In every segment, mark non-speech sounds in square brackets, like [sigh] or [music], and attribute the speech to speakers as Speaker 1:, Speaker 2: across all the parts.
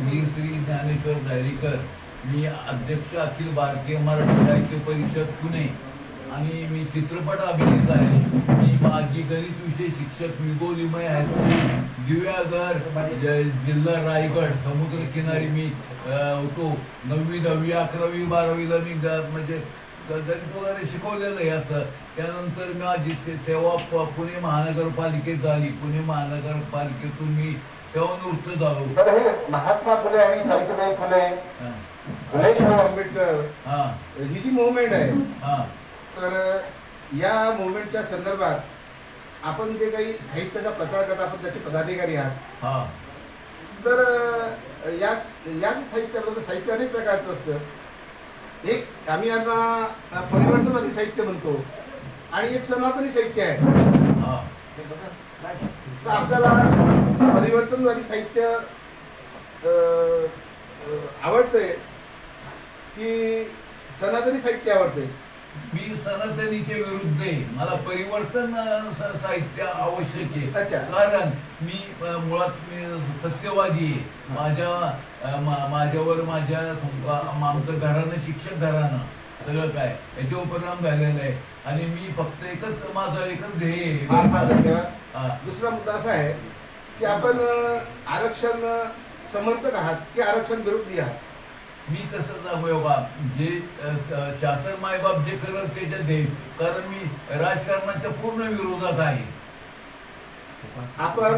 Speaker 1: मी
Speaker 2: श्री ज्ञानेश्वर दायरीकर मी अध्यक्ष अखिल भारतीय मराठी साहित्य परिषद पुणे आणि मी चित्रपट अभिनेता आहे. मी माझी गणित विषय शिक्षक मिगोलीमय हायस्कूल दिव्यागर जिल्हा रायगड समुद्र किनारी मी होतो. नववी दहावी अकरावी बारावीला मी म्हणजे ग- गणित वगैरे शिकवलेलं आहे असं. त्यानंतर माझी सेवा प- पुणे महानगरपालिकेत झाली. पुणे महानगरपालिकेतून मी
Speaker 1: तर हे महात्मा फुले आणि सावित्रीबाई फुले
Speaker 2: हा,
Speaker 1: फुले शाहू आंबेडकर
Speaker 2: हा.
Speaker 1: ही जी मुवमेंट आहे
Speaker 2: हा.
Speaker 1: तर या मुवमेंटच्या संदर्भात आपण जे काही साहित्याचा प्रचार करता आपण त्याचे पदाधिकारी आहात.
Speaker 2: हा.
Speaker 1: तर या याच साहित्याबद्दल साहित्य अनेक प्रकारचं असतं. एक आम्ही यांना अ, परिवर्तनवादी साहित्य म्हणतो आणि एक सनातनी साहित्य आहे. तर आपल्याला परिवर्तनवादी साहित्य आवडतंय की सनातनी साहित्य आवडते
Speaker 2: मी सनातनीच्या विरुद्ध आहे. मला परिवर्तन साहित्य आवश्यक आहे.
Speaker 1: अच्छा.
Speaker 2: कारण मी अं, मुळात मी सत्यवादी आहे. माझ्या अं, मा- माझ्यावर माझ्या सं- आमचं घरानं शिक्षक घरानं सगळं काय याच्यावर परिणाम झालेला आहे. आणि मी फक्त एकच माझं एकच ध्येय
Speaker 1: फार
Speaker 2: आहे
Speaker 1: फार धन्यवाद.
Speaker 2: हा.
Speaker 1: दुसरा मुद्दा असा आहे की आपण आरक्षण समर्थक आहात की आरक्षण विरोधी आहात?
Speaker 2: मी तसंच आहे बाबा. जे शासन मायबाप जे करत त्याच्यात देईल. कारण मी राजकारणाच्या पूर्ण विरोधात आहे.
Speaker 1: आपण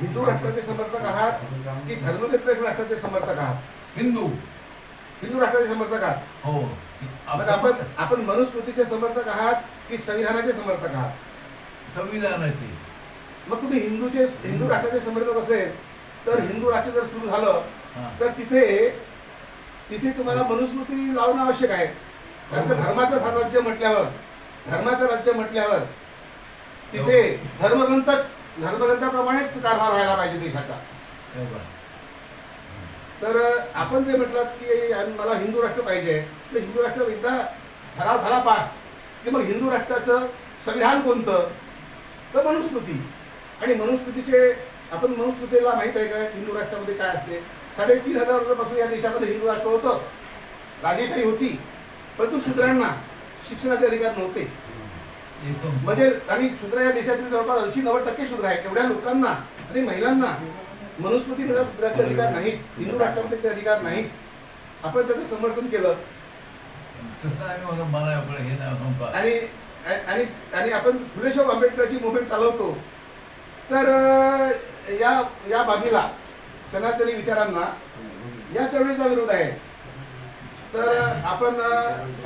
Speaker 1: हिंदू राष्ट्राचे समर्थक आहात की धर्मनिरपेक्ष राष्ट्राचे समर्थक आहात?
Speaker 2: हिंदू.
Speaker 1: हिंदू राष्ट्राचे समर्थक आहात?
Speaker 2: हो.
Speaker 1: आपण आपण मनुस्मृतीचे समर्थक आहात की संविधानाचे समर्थक आहात?
Speaker 2: संविधानाचे.
Speaker 1: मग तुम्ही हिंदूचे हिंदू राष्ट्राचे समर्थक असेल तर हिंदू राष्ट्र जर सुरू झालं
Speaker 2: हा.
Speaker 1: तर तिथे तिथे तुम्हाला मनुस्मृती लावणं आवश्यक आहे. कारण का धर्माचं राज्य म्हटल्यावर धर्माचं राज्य म्हटल्यावर तिथे धर्मग्रंथ धर्मग्रंथाप्रमाणेच कारभार व्हायला पाहिजे देशाचा.
Speaker 2: हे.
Speaker 1: तर आपण जे म्हटलं की मला हिंदू राष्ट्र पाहिजे तर हिंदू राष्ट्र एकदा ठराव झाला पास की मग हिंदू राष्ट्राचं संविधान कोणतं? तर मनुस्मृती. आणि मनुस्मृतीचे आपण मनुस्मृतीला माहीत आहे का? हिंदू राष्ट्रामध्ये काय असते? साडेतीन हजार वर्षापासून या देशामध्ये हिंदू राष्ट्र होतं. राजेशाही होती. परंतु शूद्रांना शिक्षणाचे अधिकार नव्हते. म्हणजे आणि शूद्र या देशातील जवळपास ऐंशी नव्वद टक्के शूद्र आहेत. एवढ्या लोकांना आणि महिलांना मनुस्मृतीमध्ये शूद्राचे अधिकार नाहीत. हिंदू राष्ट्रामध्ये ते अधिकार नाहीत. आपण त्याचं समर्थन केलं. आणि आणि आणि आपण फुले शाहू आंबेडकरची मुवमेंट चालवतो. तर या या बाबीला सनातनी विचारांना या चळवळीचा विरोध आहे. तर आपण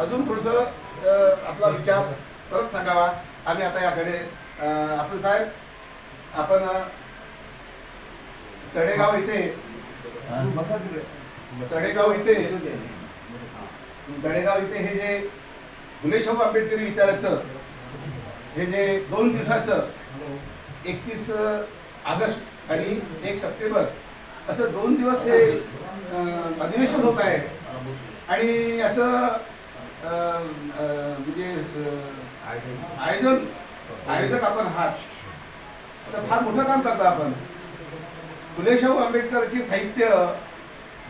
Speaker 1: अजून थोडस आपला विचार परत सांगावा. आम्ही आता याकडे आपण साहेब आपण तडेगाव इथे तडेगाव इथे तडेगाव इथे हे जे फुले शाहू आंबेडकरी विचाराचं हे जे दोन दिवसाचं एकतीस ऑगस्ट आणि एक सप्टेंबर असं दोन दिवस हे अधिवेशन होत आहे. आणि याचं म्हणजे आयोजन आयोजक आपण हा तर फार मोठं काम करतो आपण. फुले शाहू आंबेडकरचे साहित्य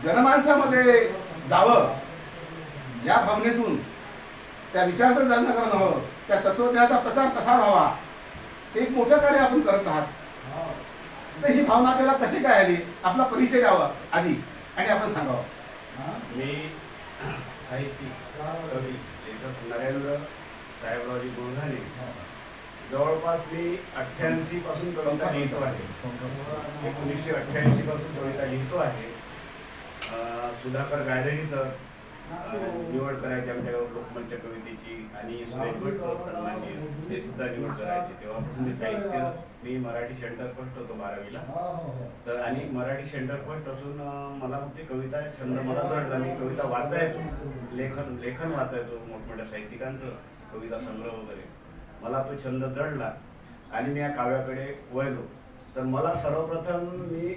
Speaker 1: जनमानसामध्ये जावं या भावनेतून त्या विचाराचं जाणं करणं हवं त्या तत्वज्ञाचा प्रचार कसा व्हावा? एक मोठं कार्य आपण करत आहात. तर ही भावना आपल्याला कशी काय आली? आपला परिचय द्यावा आधी आणि आपण सांगावं.
Speaker 3: मी साहित्यिक कवी लेखक नरेंद्र साहेबरावजी गुळघाणे जवळपास मी अठ्ठ्याऐंशी पासून कविता लिहितो आहे. एकोणीसशे अठ्ठ्याऐंशी पासून कविता लिहितो आहे. सुधाकर गायधणी सर निवड करायची आमच्या लोकमंच कवितेची आणि सुरेश ते सुद्धा निवड करायचे. तेव्हापासून मी साहित्य मी मराठी सेंटर फर्स्ट होतो बारावीला. तर आणि मराठी सेंटर फर्स्ट असून मला ते कविता छंद मला जडला मी कविता वाचायचो. लेखन लेखन वाचायचो मोठमोठ्या साहित्यिकांचं कविता संग्रह वगैरे. मला तो छंद जडला आणि मी या काव्याकडे वळलो. तर मला सर्वप्रथम मी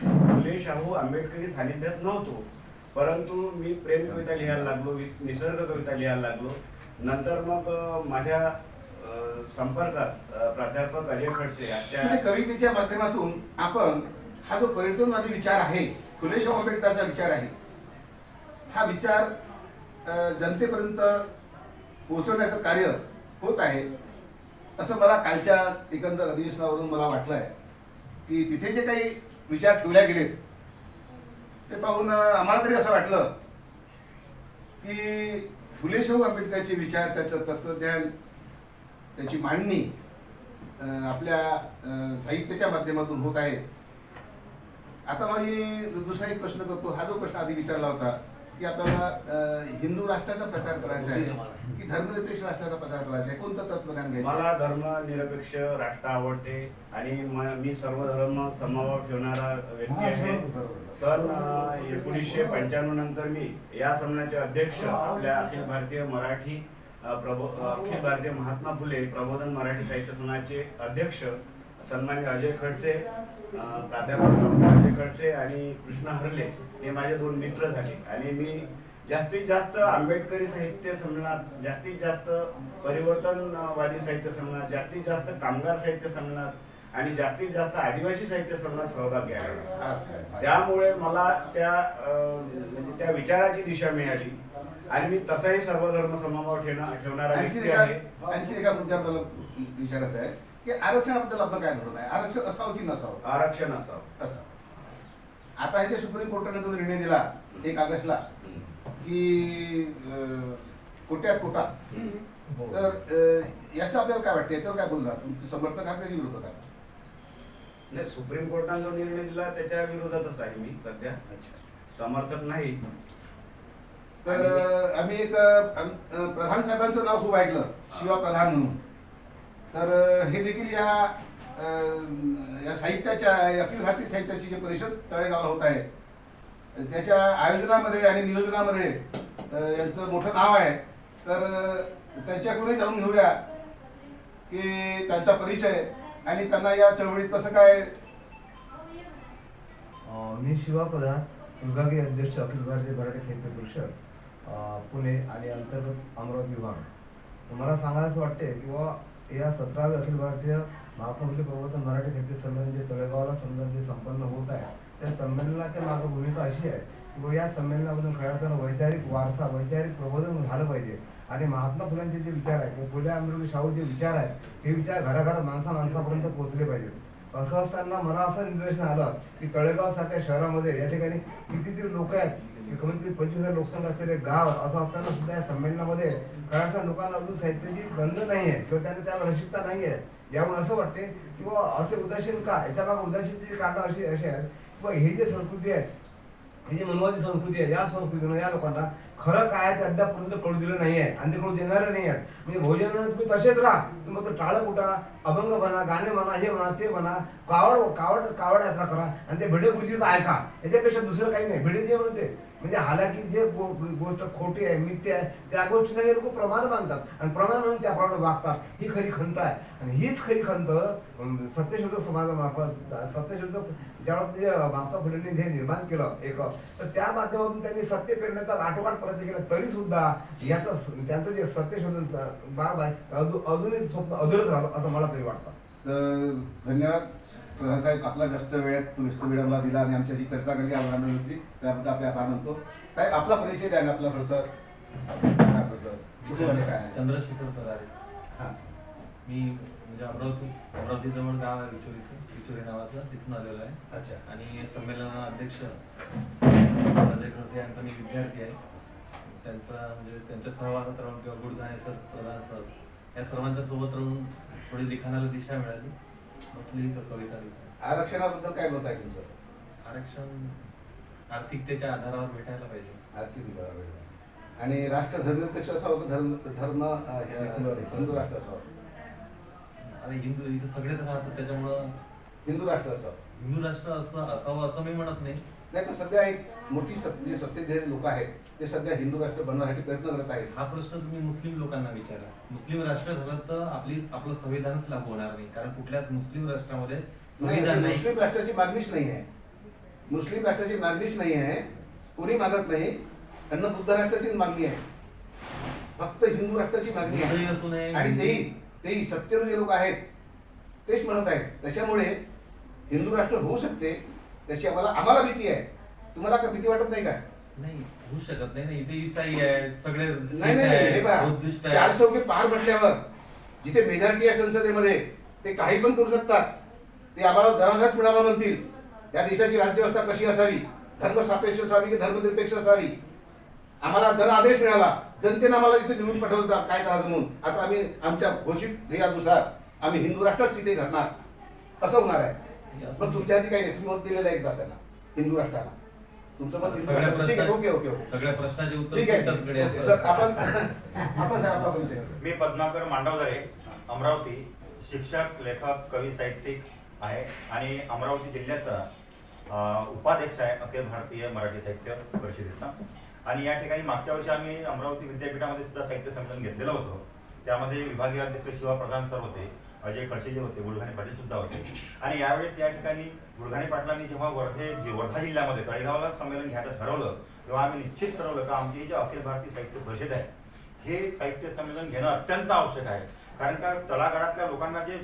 Speaker 3: फुले शाहू आंबेडकरी सानिध्यात नव्हतो. परंतु मी प्रेम कविता लिहायला लागलो विस- निसर्ग कविता लिहायला लागलो. नंतर मग माझ्या संपर्कात प्राध्यापक अजय खडसे
Speaker 1: म्हणजे कवितेच्या माध्यमातून आपण हा जो पर्यटनवादी विचार आहे फुलेशाह आंबेडकरचा विचार आहे हा विचार जनतेपर्यंत पोहोचवण्याचं कार्य होत आहे असं मला कालच्या एकंदर अधिवेशनावरून मला वाटलं आहे की तिथे जे काही विचार ठेवल्या गेलेत ते पाहून आम्हाला तरी असं वाटलं की फुले शाहू आंबेडकरचे विचार त्याचं तत्वज्ञान त्याची मांडणी आपल्या साहित्याच्या माध्यमातून होत आहे. आता मी दुसराही प्रश्न करतो. हा जो प्रश्न आधी विचारला होता की आपल्याला हिंदू राष्ट्राचा प्रचार करायचा आहे की धर्मनिरपेक्ष राष्ट्राचा प्रचार करायचा आहे? कोणतं तत्वज्ञान घ्यायचं?
Speaker 3: मला धर्मनिरपेक्ष राष्ट्र आवडते आणि म- सर्व धर्म समभाव ठेवणारा व्यक्ती आहे. सन एकोणीसशे पंच्याण्णव नंतर मी या संमेलनाचे अध्यक्ष आपल्या अखिल भारतीय मराठी प्रबो अखिल भारतीय महात्मा फुले प्रबोधन मराठी साहित्य संघाचे अध्यक्ष सन्मान्य अजय खडसे प्राध्यापक डॉक्टर अजय खडसे आणि कृष्ण हरले हे माझे दोन मित्र झाले. आणि मी जास्तीत जास्त आंबेडकरी साहित्य संमेलनात जास्तीत जास्त परिवर्तनवादी साहित्य संमेलनात जास्तीत जास्त कामगार साहित्य संमेलनात आणि जास्तीत जास्त आदिवासी साहित्य संमेलनात सहभाग घ्यायला. त्यामुळे मला त्या म्हणजे त्या विचाराची दिशा मिळाली. आणि मी तसाही सर्व धर्म समभाव ठेवणा- ठेवणारा व्यक्ती आहे.
Speaker 1: आणखी एका मुद्द्यावर मला विचारायचं आहे. की आरक्षणाबद्दल आपलं काय धोरण आहे आरक्षण असावं की नसावं?
Speaker 3: आरक्षण असावं.
Speaker 1: असं. आता हे जे सुप्रीम कोर्टाने जो निर्णय दिला एक ऑगस्टला की अं, कोट्यात कोटा. तर अं, याचं आपल्याला काय वाटतं? याच्यावर काय बोलणार? तुमचे समर्थक आहात त्याच्या विरोधात आहात?
Speaker 3: नाही सुप्रीम कोर्टाने जो निर्णय दिला त्याच्या विरोधातच आहे मी सध्या. समर्थक नाही.
Speaker 1: तर अं, आम्ही एक अं, आम- अं, प्रधान साहेबांचं नाव खूप ऐकलं. शिवा प्रधान म्हणून. तर हे देखील या या साहित्याच्या अखिल भारतीय साहित्याची जी परिषद तळेगावला होत आहे त्याच्या आयोजनामध्ये आणि नियोजनामध्ये यांचं मोठं नाव आहे. तर त्यांच्याकडूनही जाऊन घेऊया की त्यांचा परिचय आणि त्यांना या चळवळीत कसं काय
Speaker 4: मी शिवा प्रधान विभागीय अध्यक्ष अखिल भारतीय मराठी साहित्य परिषद पुणे आणि अंतर्गत अमरावती विभाग मला सांगायचं वाटते की हे या सतराव्या अखिल भारतीय महात्मा प्रवर्तन मराठी साहित्य संमेलन जे तळेगावला समजा जे संपन्न होत आहे. त्या संमेलनाच्या मागं भूमिका अशी आहे की या संमेलनामधून खऱ्या अर्थानं वैचारिक वारसा वैचारिक प्रबोधन झालं पाहिजे. आणि महात्मा फुलांचे जे विचार आहेत किंवा फुले आंबेडकर शाहू जे विचार आहेत हे विचार घराघरात माणसा माणसापर्यंत पोहोचले पाहिजेत. असं असताना मला असं निदर्शन आलं की तळेगाव सारख्या शहरामध्ये या ठिकाणी कितीतरी लोक आहेत एकोणतीस पंचवीस हजार लोकसंख्या असलेले गाव असं असताना सुद्धा या संमेलनामध्ये काळाच्या लोकांना अजून साहित्याची गंध नाही आहे किंवा त्यांना त्यावर रसिकता नाही आहे. यावर असं वाटते की बुवा असे उदासीन का? याच्या मागे उदासीनची कारणं अशी अशी आहेत की बुवा हे जे संस्कृती आहे ही जी मनवादी संस्कृती आहे या संस्कृतीनं या लोकांना खरं काय आहे ते अद्यापर्यंत कळू दिलं नाही आहे आणि ते कळू देणारं नाही आहे म्हणजे भोजन तुम्ही तसेच राहा. तुम्ही फक्त टाळं कुटा अभंग म्हणा गाणे म्हणा हे म्हणा ते म्हणा कावड कावड कावड यात्रा करा आणि ते भिडे गुरुजीचं ऐका. याच्यापेक्षा दुसरं काही नाही. भिडे जे म्हणते म्हणजे हालाकी जे गो- गोष्ट खोटी आहे मिथ्य आहे त्या गोष्टीला हे लोक प्रमाण मानतात. आणि प्रमाण म्हणून त्याप्रमाणे वागतात. ही खरी खंत आहे. आणि हीच खरी खंत सत्यशोधक सत्यशुद्ध समाजामार्फत सत्यशुद्ध ज्यावेळेस म्हणजे माता फुलेंनी हे निर्माण केलं एक तर त्या माध्यमातून त्यांनी सत्य पेरण्याचा आटोकाट प्रयत्न केला. तरी सुद्धा याचं त्यांचं जे सत्यशोधन बाब आहे अजूनही स्वप्न अधूरच राहिलं असं मला तरी वाटतं.
Speaker 1: धन्यवाद. साहेब आपला जास्त वेळात तुम्ही जास्त वेळ आम्हाला दिला आणि आमच्याशी चर्चा केली आव्हानं होती त्याबद्दल आपले आभार मानतो साहेब आपला परिचय द्या आपला थोडंसं झाले काय?
Speaker 5: चंद्रशेखर तरारे.
Speaker 1: हां.
Speaker 5: मी म्हणजे अमरावती अमरावती जवळ गाव आहे विचोरी विचोरी नावाचं. तिथून आलेलो आहे.
Speaker 1: अच्छा.
Speaker 5: आणि संमेलना अध्यक्ष अजय खडसे यांचा मी विद्यार्थी आहे. त्यांचा म्हणजे त्यांच्या सहवासात राहून किंवा गुडघाणे सर प्रधान सर. या सर्वांच्या सोबत राहून थोडी लिखाणाला दिशा मिळाली. बसली तर कविता.
Speaker 1: आरक्षणाबद्दल काय मत आहे तुमचं?
Speaker 5: आरक्षण आर्थिकतेच्या आधारावर भेटायला पाहिजे.
Speaker 1: आर्थिक. आणि राष्ट्र धर्मनिरपेक्ष असावं का धर्म धर्म हे, हिंदू राष्ट्र. असावं?
Speaker 5: आता हिंदू इथं सगळेच राहतात त्याच्यामुळं
Speaker 1: हिंदू राष्ट्र असावं.
Speaker 5: हिंदू राष्ट्र असं असावं असं मी म्हणत नाही.
Speaker 1: नाही पण सध्या एक मोठी सत्ते जे सत्तेधारी लोक आहेत. ते सध्या हिंदू राष्ट्र बनवण्यासाठी प्रयत्न करत आहेत.
Speaker 5: हा प्रश्न तुम्ही मुस्लिम लोकांना विचारा. मुस्लिम राष्ट्र झालं तर आपली आपलं संविधानच लागू होणार नाही. कारण कुठल्याच मुस्लिम राष्ट्रामध्ये संविधान नाही.
Speaker 1: मुस्लिम राष्ट्राची मागणीच नाही आहे. मुस्लिम राष्ट्राची मागणीच नाही आहे. कोणी मागत नाही. त्यांना बुद्ध राष्ट्राचीच मागणी आहे. फक्त हिंदू राष्ट्राची मागणी आहे. आणि तेही तेही सत्तेवर जे लोक आहेत तेच म्हणत आहेत. त्याच्यामुळे हिंदू राष्ट्र होऊ शकते. त्याची आम्हाला आम्हाला भीती आहे. तुम्हाला का भीती वाटत नाही का?
Speaker 5: नाही होऊ शकत नाही ना. इथे इसाई आहे सगळे
Speaker 1: नाही नाही नाही, हे
Speaker 5: शीख
Speaker 1: पहा.
Speaker 5: आहे, बुद्धिस्ट
Speaker 1: चार
Speaker 5: आहे.
Speaker 1: चौके पार म्हटल्यावर जिथे मेजॉरिटी आहे संसदेमध्ये ते काही पण करू शकतात. ते आम्हाला धनाधाच मिळाला म्हणतील. या देशाची राज्यव्यवस्था कशी असावी? धर्मसापेक्ष असावी की धर्मनिरपेक्ष असावी? आम्हाला धन आदेश मिळाला जनतेने आम्हाला तिथे निवडून पाठवलं होतं काय करायचं म्हणून? आता आम्ही आमच्या घोषित ध्येयानुसार आम्ही हिंदू राष्ट्रच तिथे धरणार. असं होणार आहे. पण तुमच्या हाती काही नाही तुम्ही मत दिलेलं आहे एकदा त्यांना? हिंदू राष्ट्राला? तुमचं मत हिंदू
Speaker 5: सगळ्या
Speaker 1: ठीक आहे ओके ओके
Speaker 5: सगळ्या प्रश्नाचे उत्तर
Speaker 1: ठीक आहे
Speaker 5: तुमच्याचकडे.
Speaker 1: सर आपण आपण साहेब आपला परिचय
Speaker 6: मी पद्माकर मांडवदरे अमरावती शिक्षक लेखक कवी साहित्यिक आहे. आणि अमरावती जिल्ह्याचा अ, उपाध्यक्ष आहे अखिल भारतीय मराठी साहित्य परिषदेचा. आणि या ठिकाणी मागच्या वर्षी आम्ही अमरावती विद्यापीठामध्ये सुद्धा साहित्य संमेलन घेतलेलं होतं. त्यामध्ये विभागीय अध्यक्ष शिवा प्रधान सर होते. अजय खडसेजे होते गुळघाणे पाटील सुद्धा होते. आणि यावेळेस या ठिकाणी गुळघाणे पाटलांनी जेव्हा वर्धे वर्धा जिल्ह्यामध्ये तळेगावला संमेलन घ्यायचं ठरवलं तेव्हा आम्ही निश्चित ठरवलं का आमची जी अखिल भारतीय साहित्य परिषद आहे हे साहित्य संमेलन घेणं अत्यंत आवश्यक आहे. कारण का तळागाळातल्या लोकांना जे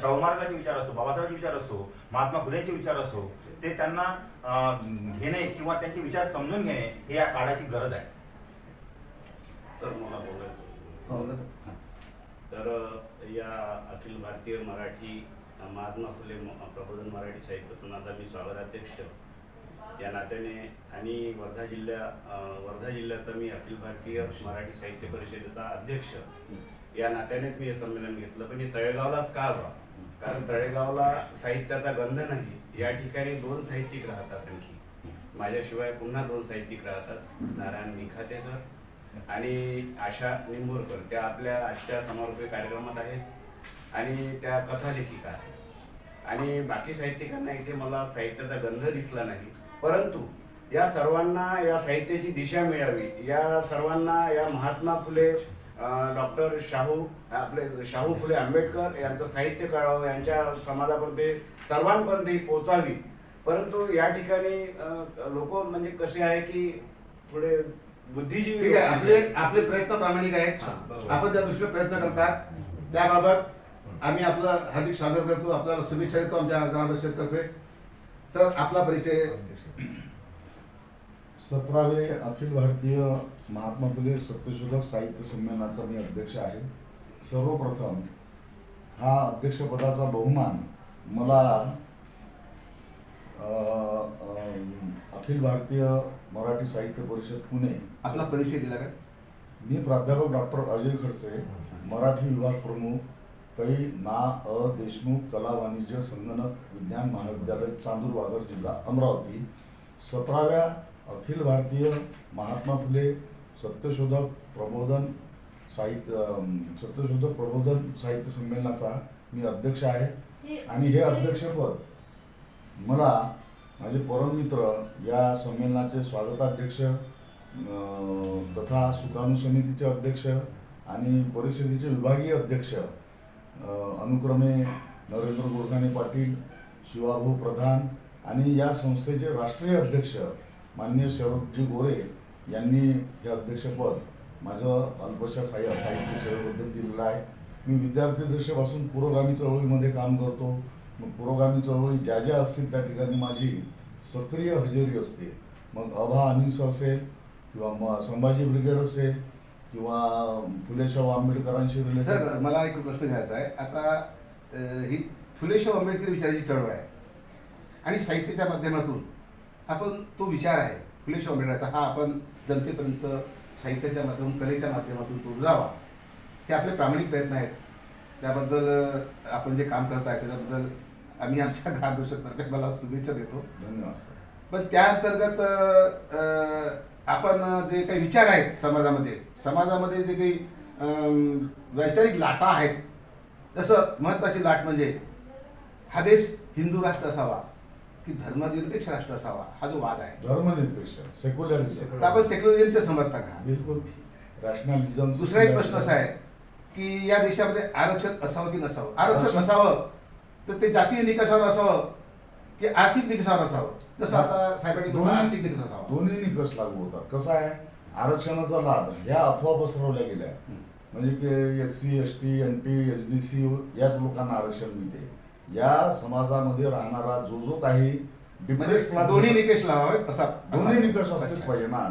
Speaker 6: शाहू महाराजांचे विचार असो बाबासाहेबांचे विचार असो महात्मा फुलेंचे विचार असो ते त्यांना घेणे किंवा त्यांचे विचार समजून घेणे हे या काळाची गरज आहे.
Speaker 3: सर मला बोलायचं. तर या अखिल भारतीय मराठी महात्मा फुले प्रबोधन मराठी साहित्य संघाचा मी स्वागताध्यक्ष या नात्याने आणि वर्धा जिल्हा वर्धा जिल्ह्याचा मी अखिल भारतीय मराठी साहित्य परिषदेचा अध्यक्ष या नात्यानेच मी हे संमेलन घेतलं. पण हे तळेगावलाच का हवा कारण तळेगावला साहित्याचा गंध नाही. या ठिकाणी दोन साहित्यिक राहतात आणखी. माझ्याशिवाय पुन्हा दोन साहित्यिक राहतात. नारायण निखाते सर आणि आशा निंबोरकर त्या आपल्या आजच्या समारोपीय कार्यक्रमात आहेत. आणि त्या कथालेखिका आहेत. आणि बाकी साहित्यिकांना इथे मला साहित्याचा गंध दिसला नाही. परंतु या सर्वांना या साहित्याची दिशा मिळावी या सर्वांना या महात्मा फुले डॉक्टर शाहू आपले शाहू फुले आंबेडकर यांचं साहित्य कळावं यांच्या समाजापर्यंत सर्वांपर्यंत ही पोचावी परंतु या ठिकाणी लोक म्हणजे कसे आहे की थोडे बुद्धिजीवी
Speaker 1: ठीक आहे आपले. आपले प्रयत्न प्रामाणिक आहेत.
Speaker 3: हा.
Speaker 1: आपण त्या दृष्टीने प्रयत्न करतात. त्याबाबत आम्ही आपलं हार्दिक स्वागत करतो. आपल्याला शुभेच्छा देतो आमच्या ग्रामपंचायततर्फे सर आपला परिचय.
Speaker 7: सतरावे अखिल भारतीय महात्मा फुले सत्यशोधक साहित्य संमेलनाचा मी अध्यक्ष आहे. सर्वप्रथम हा अध्यक्षपदाचा बहुमान मला अखिल भारतीय मराठी साहित्य परिषद पुणे.
Speaker 1: आपला परिचय दिला का?
Speaker 7: मी प्राध्यापक डॉक्टर अजय खडसे मराठी विभाग प्रमुख कै ना अ देशमुख कला वाणिज्य संगणक विज्ञान महाविद्यालय चांदूर बाजार जिल्हा अमरावती. सतराव्या अखिल भारतीय महात्मा फुले सत्यशोधक प्रबोधन साहित्य सत्यशोधक प्रबोधन साहित्य संमेलनाचा मी अध्यक्ष आहे. आणि हे अध्यक्षपद मला माझे परममित्र या संमेलनाचे स्वागताध्यक्ष तथा सुकाणू समितीचे अध्यक्ष आणि परिषदेचे विभागीय अध्यक्ष अनुक्रमे नरेंद्र गोरखाने पाटील शिवाभाऊ प्रधान आणि या संस्थेचे राष्ट्रीय अध्यक्ष माननीय शरदजी गोरे यांनी हे अध्यक्षपद माझं अल्पशा साहि साहित्य सेवेबद्दल दिलेलं आहे. मी विद्यार्थी दृश्यापासून पुरोगामी चळवळीमध्ये काम करतो. मग पुरोगामी चळवळी ज्या ज्या असतील त्या ठिकाणी माझी सक्रिय हजेरी असते. मग अभा अनिस असेल किंवा मग संभाजी ब्रिगेड असेल किंवा फुलेशाहू आंबेडकरांशी रिलेटेड
Speaker 1: मला एक प्रश्न घ्यायचा आहे. आता ही फुलेशाहू आंबेडकर विचाराची चळवळ आहे. आणि साहित्याच्या माध्यमातून आपण तो विचार आहे. फुलेशाहू आंबेडकरचा हा आपण जनतेपर्यंत साहित्याच्या माध्यमातून कलेच्या माध्यमातून तो जावा. हे आपले प्रामाणिक प्रयत्न आहेत. त्याबद्दल आपण जे काम करत आहे त्याच्याबद्दल आम्ही आमच्या ग्रामपरिषदतर्फे मला शुभेच्छा देतो.
Speaker 7: धन्यवाद सर.
Speaker 1: पण त्या अंतर्गत आपण जे काही विचार आहेत समाजामध्ये समाजामध्ये जे काही वैचारिक लाटा आहेत जसं महत्त्वाची लाट म्हणजे हा देश हिंदू राष्ट्र असावा की धर्मनिरपेक्ष राष्ट्र असावा हा जो वाद आहे.
Speaker 7: धर्मनिरपेक्ष सेक्युलरिझम
Speaker 1: आपण सेक्युलरिझमचे समर्थक आहात.
Speaker 7: बिलकुल
Speaker 1: दुसरा एक प्रश्न असा आहे की या देशामध्ये आरक्षण असावं की नसावं? आरक्षण असावं तर ते जातीय निकषावर असावं की आर्थिक निकषावर असावं? जसं आता साहेबांनी आर्थिक निकष असावा.
Speaker 7: दोन्ही निकष लागू होतात. कसं आहे? आरक्षणाचा लाभ ह्या अफवा पसरवल्या गेल्या. म्हणजे की S C S T N T S B C याच लोकांना आरक्षण मिळते. या समाजामध्ये राहणारा जो जो काही डिप्रेस
Speaker 1: म्हणजे दोन्ही निकष लावावे असा
Speaker 7: दोन्ही निकष असतेच पाहिजे ना.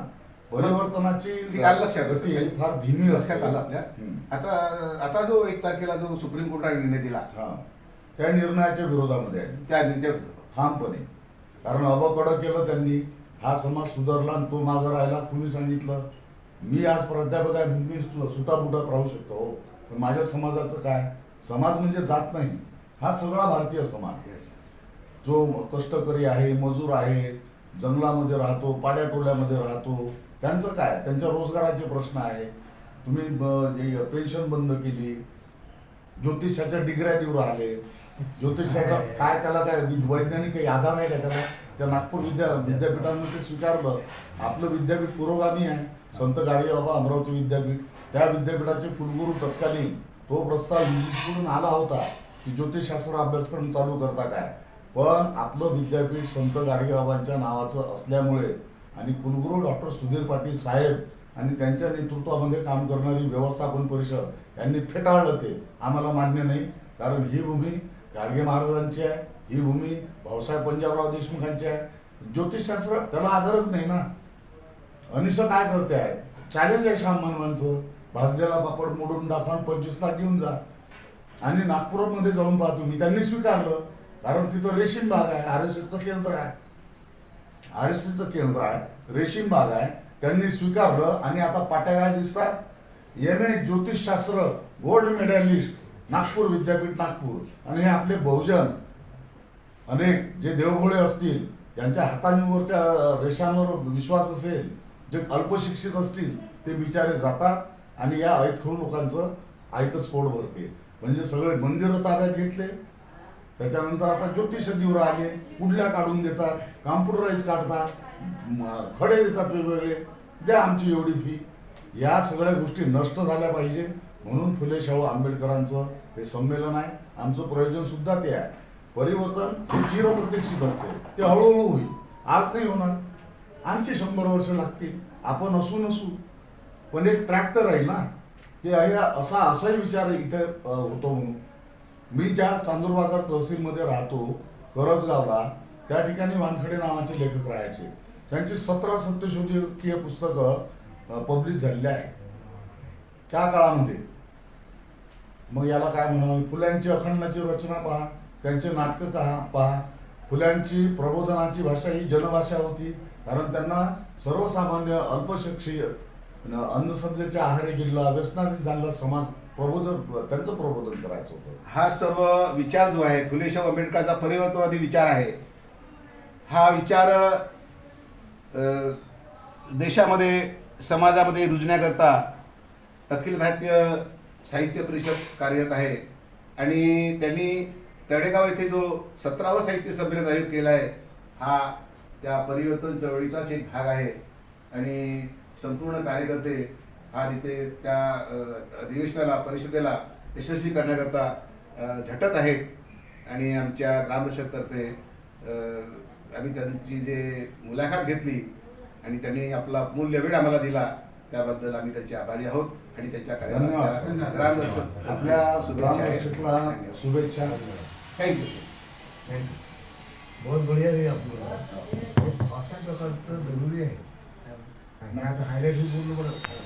Speaker 7: परिवर्तनाची
Speaker 1: लक्षात
Speaker 7: फार धीमी
Speaker 1: लक्षात आलं आपल्या. आता आता जो एक तारखेला जो सुप्रीम कोर्टाने निर्णय दिला.
Speaker 7: त्या निर्णयाच्या विरोधामध्ये. आहे
Speaker 1: त्या
Speaker 7: ठामपणे. कारण अबकडं केलं त्यांनी. हा समाज सुधारला आणि तो मागं राहिला. कुणी सांगितलं? मी आज प्राध्यापक आहे. मी सुटाबुटात राहू शकतो. पण माझ्या समाजाचं काय? समाज म्हणजे जात नाही. हा सगळा भारतीय समाज. जो कष्टकरी आहे मजूर आहे जंगलामध्ये राहतो पाड्याटोल्यामध्ये राहतो त्यांचं काय? त्यांच्या रोजगाराचे प्रश्न आहे तुम्ही पेन्शन बंद केली ज्योतिषाच्या डिग्र्या देऊ राहिले. ज्योतिषाचा [laughs] काय त्याला काय वैज्ञानिक काही आधार आहे का त्याला? त्या नागपूर विद्या विद्यापीठानं ते स्वीकारलं. आपलं विद्यापीठ पुरोगामी आहे. संत गाडगेबाबा अमरावती विद्यापीठ. त्या विद्यापीठाचे कुलगुरू तत्कालीन तो प्रस्ताव इंग्लिशकडून आला होता की ज्योतिषशास्त्र अभ्यासक्रम चालू करता काय? पण आपलं विद्यापीठ संत गाडगेबाबांच्या नावाचं असल्यामुळे आणि कुलगुरू डॉक्टर सुधीर पाटील साहेब आणि त्यांच्या नेतृत्वामध्ये काम करणारी व्यवस्थापन परिषद यांनी फेटाळलं ते. आम्हाला मान्य नाही कारण ही भूमी गाडगे महाराजांची आहे ही भूमी भाऊसाहेब पंजाबराव देशमुखांची आहे. ज्योतिषशास्त्र त्याला आधारच नाही ना. अनिशा काय करते आहे? चॅलेंज आहे श्याम मानवांचं. भाजलेला पापड मोडून दाखवा पंचवीस लाख घेऊन जा. आणि नागपूरमध्ये जाऊन पाहतो मी त्यांनी स्वीकारलं. कारण तिथं रेशीम भाग आहे आर एस एसचं केंद्र आहे. आर एस एसचं केंद्र आहे रेशीम भाग आहे. त्यांनी स्वीकारलं आणि आता पाट्या काय दिसतात. एम ए ज्योतिषशास्त्र गोल्ड मेडलिस्ट नागपूर विद्यापीठ नागपूर. आणि हे आपले बहुजन अनेक जे देवभोळे असतील ज्यांच्या हातांवरच्या रेषांवर विश्वास असेल जे अल्पशिक्षित असतील ते बिचारे जातात आणि या ऐतखोर लोकांचं आयतच पोट भरते. म्हणजे सगळे मंदिरं ताब्यात घेतले त्याच्यानंतर आता ज्योतिष दिवरा आले कुठल्या काढून देतात? कॉम्प्युटराईज काढतात. खडे देतात वेगवेगळे. द्या आमची एवढी फी या सगळ्या गोष्टी नष्ट झाल्या पाहिजे. म्हणून फुले शाहू आंबेडकरांचं हे संमेलन आहे. आमचं प्रयोजन सुद्धा ते आहे. परिवर्तन चिरप्रत्यक्षित असते. ते हळूहळू होईल. आज नाही होणार. आणखी शंभर वर्ष लागतील. आपण असू नसू. पण एक ट्रॅक्टर राहील ना? ते आहे असा असाही विचार इथे होतो म्हणून. मी ज्या चांदूर बाजार तहसीलमध्ये राहतो करजगावला त्या ठिकाणी वानखडे नावाचे लेखक राहायचे. त्यांची सतरा सत्यशोधकीय पुस्तकं पब्लिश झालेली आहे त्या काळामध्ये. मग याला काय म्हणावं फुल्यांची अखंडाची रचना पहा त्यांचे नाटकं पहा पहा. फुल्यांची प्रबोधनाची भाषा ही जनभाषा होती कारण त्यांना सर्वसामान्य अल्पशिक्षीय न- आहारी गेलेला व्यसनाधीन झालेला समाज प्रबोधन त्यांचं प्रबोधन करायचं होतं.
Speaker 1: हा सर्व विचार जो आहे फुले शाहू आंबेडकरचा परिवर्तनवादी विचार आहे. हा विचार अ, देशामध्ये समाजामध्ये रुजण्याकरता अखिल भारतीय साहित्य परिषद कार्यरत आहे. आणि त्यांनी तडेगाव येथे जो सतरावा साहित्य संमेलन आयोजित केला आहे हा त्या परिवर्तन चळवळीचाच एक भाग आहे. आणि संपूर्ण कार्यकर्ते हा तिथे त्या अधिवेशनाला परिषदेला यशस्वी करण्याकरता झटत आहेत. आणि आमच्या ग्रामरक्षकतर्फे अ, आम्ही त्यांची जे मुलाखत घेतली आणि त्यांनी आपला अमूल्य वेळ आम्हाला दिला त्याबद्दल आम्ही त्यांचे आभारी आहोत आणि त्यांच्या ग्रामरक्षक
Speaker 7: आपल्या
Speaker 1: शुभेच्छा.
Speaker 7: शुभेच्छा
Speaker 1: थँक्यू
Speaker 4: बहुत बढ़िया रही आप लोग। अशा प्रकारचं जरुरी आहे. आणि आता हायलाईट बोललो बरं